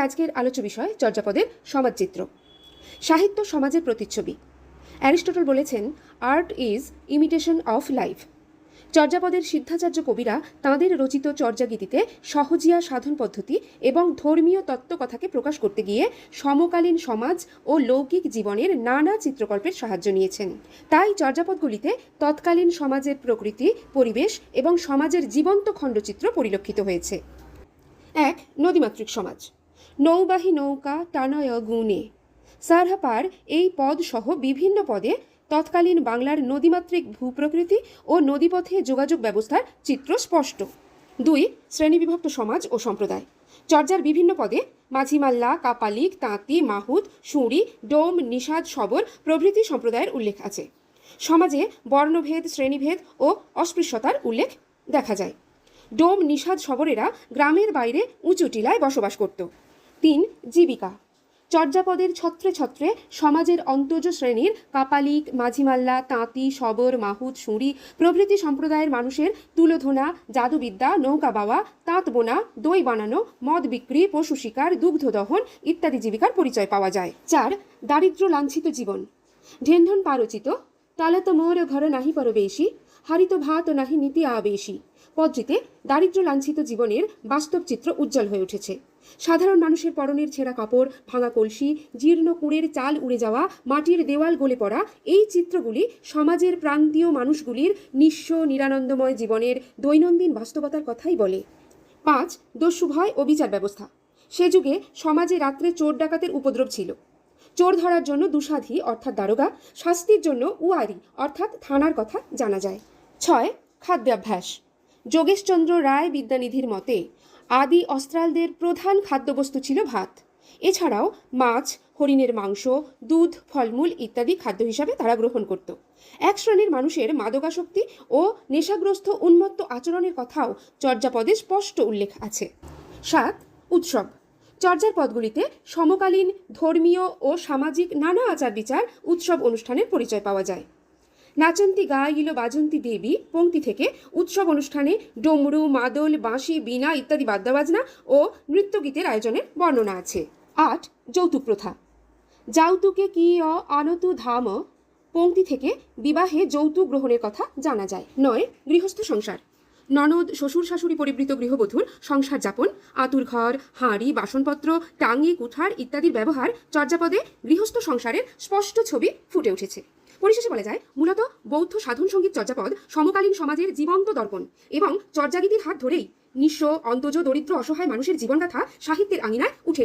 আজকের আলোচ্য বিষয় চর্যাপদের সমাজচিত্র। সাহিত্য সমাজের প্রতিচ্ছবি। অ্যারিস্টটল বলেছেন art is imitation of life চর্যাপদের সিদ্ধাচার্য কবিরা তাঁদের রচিত চর্যাগীতিতে সহজিয়া সাধন পদ্ধতি এবং ধর্মীয় তত্ত্বকথাকে প্রকাশ করতে গিয়ে সমকালীন সমাজ ও লৌকিক জীবনের নানা চিত্রকল্পের সাহায্য নিয়েছেন। তাই চর্যাপদগুলিতে তৎকালীন সমাজের প্রকৃতি, পরিবেশ এবং সমাজের জীবন্ত খণ্ডচিত্র পরিলক্ষিত হয়েছে। এক নদীমাতৃক সমাজ। নৌবাহী নৌকা টানয় গুণে সারহাপার এই পদ সহ বিভিন্ন পদে তৎকালীন বাংলার নদীমাত্রিক ভূপ্রকৃতি ও নদীপথে যোগাযোগ ব্যবস্থার চিত্র স্পষ্ট। দুই, শ্রেণীবিভক্ত সমাজ ও সম্প্রদায়। চর্যার বিভিন্ন পদে মাঝিমাল্লা, কাপালিক, তাঁতি, মাহুত, সুঁড়ি, ডোম, নিষাদ, সবর প্রভৃতি সম্প্রদায়ের উল্লেখ আছে। সমাজে বর্ণভেদ, শ্রেণীভেদ ও অস্পৃশ্যতার উল্লেখ দেখা যায়। ডোম, নিষাদ, সবরেরা গ্রামের বাইরে উঁচু টিলায় বসবাস করত। তিন জীবিকা। চর্যাপদের ছত্রে ছত্রে সমাজের অন্তজ শ্রেণির কাপালিক, মাঝিমাল্লা, তাঁতি, সবর, মাহুত, সুঁড়ি, প্রভৃতি সম্প্রদায়ের মানুষের তুলোধনা, জাদুবিদ্যা, নৌকা বাওয়া, তাঁত বোনা, দই বানানো, মদ বিক্রি, পশু শিকার, দুগ্ধ দহন ইত্যাদি জীবিকার পরিচয় পাওয়া যায়। চার দারিদ্র লাঞ্ছিত জীবন। ঢেনঢন পারচিত, তালত মোর ঘর নাহি পরবেশী, হারিত ভাত নাহি নীতি আবেশী। পদটিতে দারিদ্র লাঞ্ছিত জীবনের বাস্তব চিত্র উজ্জ্বল হয়ে উঠেছে। সাধারণ মানুষের পরনের ছেঁড়া কাপড়, ভাঙা কলসি, জীর্ণ কুড়ের চাল উড়ে যাওয়া, মাটির দেওয়াল গলে পড়া, এই চিত্রগুলি সমাজের প্রান্তীয় মানুষগুলির নিঃস্ব নিরানন্দময় জীবনের দৈনন্দিন বাস্তবতার কথাই বলে। পাঁচ, দস্যু ভয় ও বিচার ব্যবস্থা। সে যুগে সমাজে রাত্রে চোর ডাকাতের উপদ্রব ছিল। চোর ধরার জন্য দুসাধি অর্থাৎ দারোগা, শাস্তির জন্য উয়ারি অর্থাৎ থানার কথা জানা যায়। ছয়, খাদ্যাভ্যাস। যোগেশচন্দ্র রায় বিদ্যানিধির মতে আদি অস্ত্রালদের প্রধান খাদ্যবস্তু ছিল ভাত। এছাড়াও মাছ, হরিণের মাংস, দুধ, ফলমূল ইত্যাদি খাদ্য হিসাবে তারা গ্রহণ করত। এক শ্রেণির মানুষের মাদকাসক্তি ও নেশাগ্রস্ত উন্মত্ত আচরণের কথাও চর্যাপদে স্পষ্ট উল্লেখ আছে। সাত, উৎসব। চর্যার পদগুলিতে সমকালীন, ধর্মীয় ও সামাজিক নানা আচার বিচার উৎসব অনুষ্ঠানের পরিচয় পাওয়া যায়। নাচন্তি গাইল বাজন্তি দেবী পংক্তি থেকে উৎসব অনুষ্ঠানে ডমরু, মাদল, বাঁশি, বীণা ইত্যাদি বাদ্যবাজনা ও নৃত্যগীতের আয়োজনের বর্ণনা আছে। আট যৌতুক প্রথা যাউতুকে কি অ আনতু ধাম, পঙ্ক্তি থেকে বিবাহে যৌতুক গ্রহণের কথা জানা যায়। নয়, গৃহস্থ সংসার। ননদ, শ্বশুর শাশুড়ি পরিবৃত গৃহবধূর সংসার যাপন, আতুর ঘর, হাঁড়ি, বাসনপত্র টাঙ্গি কুঠার ইত্যাদির ব্যবহার চর্যাপদে গৃহস্থ সংসারের স্পষ্ট ছবি ফুটে উঠেছে। পরিশেষে বলা যায়, মূলত বৌদ্ধ সাধন সংগীত চর্যাপদ সমকালীন সমাজের জীবন্ত দর্পণ এবং চর্যাগীতির হাত ধরেই নিঃস্ব, অন্তজ, দরিদ্র, অসহায় মানুষের জীবনগাথা সাহিত্যের আঙিনায় উঠে